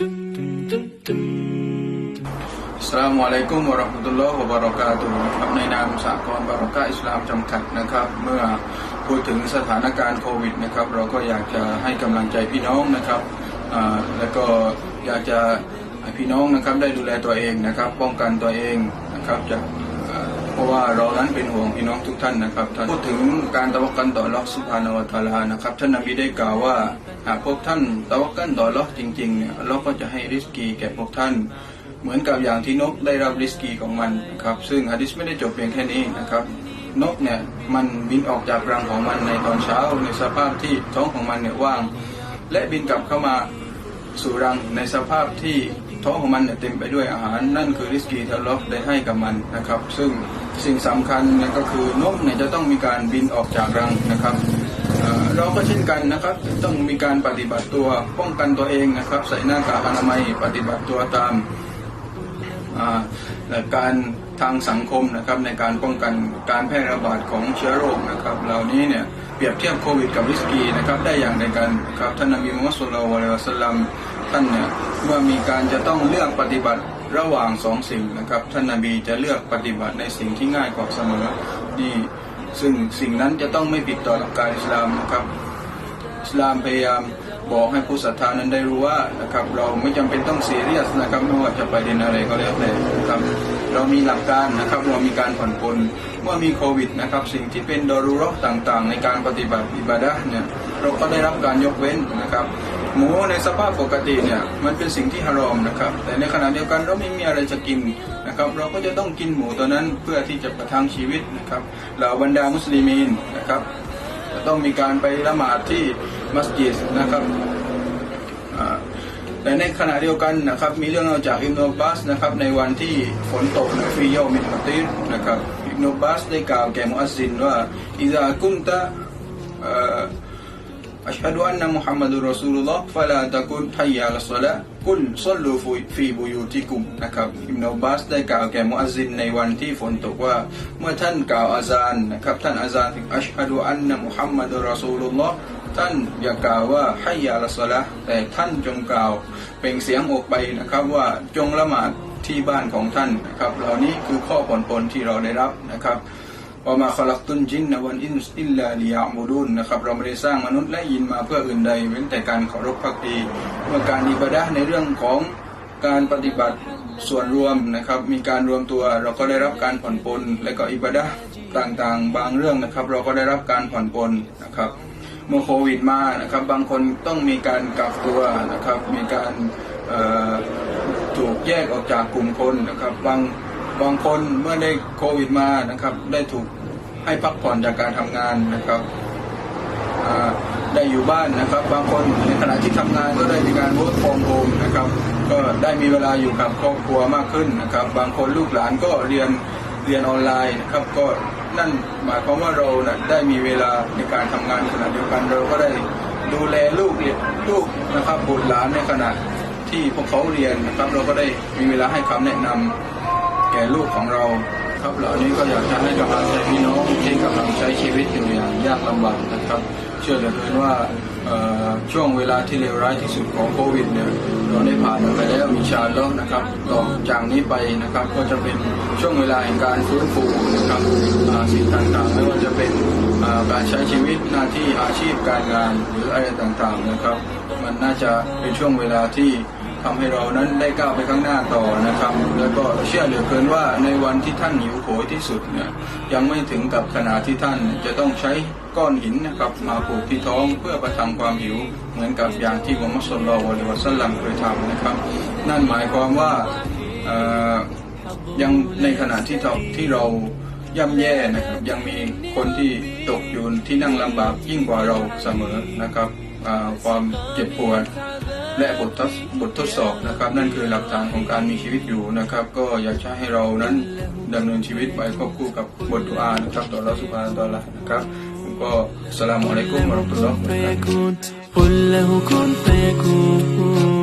สสลามุอะลัยกุมวะเราะห์มะตุลลอฮ์วะบะเราะกาตุครับในนามสากลบารอกาอิสลามจำกัดนะครับ เมื่อพูดถึงสถานการณ์โควิดนะครับ เราก็อยากจะให้กำลังใจพี่น้องนะครับแล้วก็อยากจะให้พี่น้องนะครับได้ดูแลตัวเองนะครับ ป้องกันตัวเองนะครับจาก เพราะว่าเรานั้นเป็นห่วงพี่น้องทุกท่านนะครับท่านพูดถึงการตะวักกันต่อลลอฮ์สุบฮานวตาลานะครับท่านนบีได้กล่าวว่าหากพวกท่านตะวักกันต่อลลอฮ์จริงๆเนี่ยอัลลอฮ์ก็จะให้ริสกีแก่พวกท่าน เหมือนกับอย่างที่นกได้รับริสกีของมันนะครับซึ่งฮะดิษไม่ได้จบเพียงแค่นี้นะครับนกเนี่ยมันบินออกจากรังของมันในตอนเช้าในสภาพที่ท้องของมันเนี่ยว่าง และบินกลับเข้ามาสู่รังในสภาพที่ท้องของมันเนี่ยเต็มไปด้วยอาหาร นั่นคือริสกีที่อัลเลอฮ์ได้ให้กับมันนะครับ ซึ่ง สิ่งสำคัญเนี่ยก็คือนกเนี่ยจะต้องมีการบินออกจากรังนะครับเราก็เช่นกันนะครับต้องมีการปฏิบัติตัวป้องกันตัวเองนะครับ ใส่หน้ากากอนามัยปฏิบัติตัวตามาการทางสังคมนะครับในการป้องกันการแพร่ระบาดของเชื้อโรคนะครับ เหล่านี้เนี่ยเปรียบเทียบโควิดกับวิสกีนะครับได้อย่างไรกันครับท่านนบีมุฮัมมัดสุลลัลลอฮุอะลัยฮิวะสัลลัมท่านเนี่ยเมื่อมีการจะต้องเลือกปฏิบัติ ระหว่างสองสิ่งนะครับท่านนบีจะเลือกปฏิบัติในสิ่งที่ง่ายกว่าเสมอนี่ซึ่งสิ่งนั้นจะต้องไม่ผิดต่อหลักการอิสลามนะครับอิสลามพยายามบอกให้ผู้ศรัทธานั้นได้รู้ว่านะครับเราไม่จำเป็นต้องซีเรียสนะครับไม่ว่าจะไปเรียนอะไรก็แล้วแต่นะครับเรามีหลักการนะครับเรามีการผ่อนปลนเมื่อมีโควิดนะครับสิ่งที่เป็นดอรูรอต่างๆ ในการปฏิบัติอิบาดะเนี่ยเราก็ได้รับการยกเว้นนะครับ หมูในสภาพปกติเนี่ยมันเป็นสิ่งที่ฮารอมนะครับ แต่ในขณะเดียวกันเราไม่มีอะไรจะกินนะครับ เราก็จะต้องกินหมูตัวนั้นเพื่อที่จะประทังชีวิตนะครับเหล่าบรรดามุสลิมีนนะครับจะต้องมีการไปละหมาดที่มัสยิดนะครับแต่ในขณะเดียวกันนะครับมีเรื่องเล่าจากอิบนุอับาสนะครับในวันที่ฝนตกในฟิโยมินมติรนะครับอิบนุอับาสได้กล่าวแก่มุอัซซินว่าอิซากุนตะ أشهد أن محمد رسول الله فلا تقل حي على الصلاة กุลซอลลูฟีฟีบุยูติกุมนะครับอิมนุอับบาสได้กล่าวแก่มุอัซซินในวันที่ฝนตกว่า เมื่อท่านกล่าวอาซานนะครับท่านอาซานถึงอัชฮะดูอันนะมุฮัมมัดรอซูลุลลอฮ์ท่านอย่ากล่าวว่าให้ยาละสละแต่ท่านจงกล่าวเปล่งเสียงออกไปนะครับว่าจงละหมาดที่บ้านของท่านนะครับเหล่านี้คือข้อผ่อนปลนที่เราได้รับนะครับ ว่ามาขลักตุนจินนวันอินสอิลลาลิยามูดุนนะครับ เราไม่ได้สร้างมนุษย์และยินมาเพื่ออื่นใดเว้นแต่การเคารพพักดีเมื่อการอิบาดะในเรื่องของการปฏิบัติส่วนรวมนะครับ มีการรวมตัวเราก็ได้รับการผ่อนปลนและก็อิบาดะต่างๆ บางเรื่องนะครับ เราก็ได้รับการผ่อนปลนนะครับเมื่อโควิดมานะครับ บางคนต้องมีการกักตัวนะครับ มีการถูกแยกออกจากกลุ่มคนนะครับบาง บางคนเมื่อได้โควิดมานะครับ ได้ถูกให้พักผ่อนจากการทำงานนะครับได้อยู่บ้านนะครับ บางคนในขณะที่ทำงานก็ได้มีการ work from home นะครับ ก็ได้มีเวลาอยู่กับครอบครัวมากขึ้นนะครับ บางคนลูกหลานก็เรียนเรียนออนไลน์นะครับ ก็นั่นหมายความว่าเรานะได้มีเวลาในการทำงานขณะเดียวกันเราก็ได้ดูแลลูกเรียนลูกนะครับบุตรหลานในขณะที่พวกเขาเรียนนะครับ เราก็ได้มีเวลาให้คำแนะนำ แก่ลูกของเราครับเหล่านี้ก็อยากจะให้กำลังใจพี่น้องที่กำลังใช้ชีวิตอยู่อย่างยากลำบากนะครับเชื่อเหลือเกินว่าช่วงเวลาที่เลวร้ายที่สุดของโควิดเนี่ยเราได้ผ่านมันไปแล้วมีชาแล้วนะครับต่อจากนี้ไปนะครับก็จะเป็นช่วงเวลาแห่งการฟื้นฟูนะครับสิ่งต่างๆไม่ว่าจะเป็นการใช้ชีวิตหน้าที่อาชีพการงานหรืออะไรต่างๆนะครับ มันน่าจะเป็นช่วงเวลาที่ ทำให้เรานั้นได้ก้าวไปข้างหน้าต่อนะครับ แล้วก็เชื่อเหลือเกินว่าในวันที่ท่านหิวโหยที่สุดเนี่ยยังไม่ถึงกับขนาดที่ท่านจะต้องใช้ก้อนหินนะครับมาผูกที่ท้องเพื่อประทังความหิว เหมือนกับอย่างที่มุฮัมมัดสุลลัลลอฮุอะลัยฮิวะสัลลัมเคยทำนะครับ นั่นหมายความว่ายังในขณะที่เราที่เราย่ำแย่นะครับยังมีคนที่ตกอยู่ที่นั่งลำบากยิ่งกว่าเราเสมอนะครับความเจ็บปวด และบททดบททดสอบนะครับ นั่นคือหลักฐานของการมีชีวิตอยู่นะครับ ก็อยากจะให้เรานั้นดำเนินชีวิตไปควบคู่กับบทดุอานะครับต่อรัสุภาตอละนะครับก็สลามอะลัยกุมวะราะห์มตุลลอฮ์วะบะเราะกาตุฮ์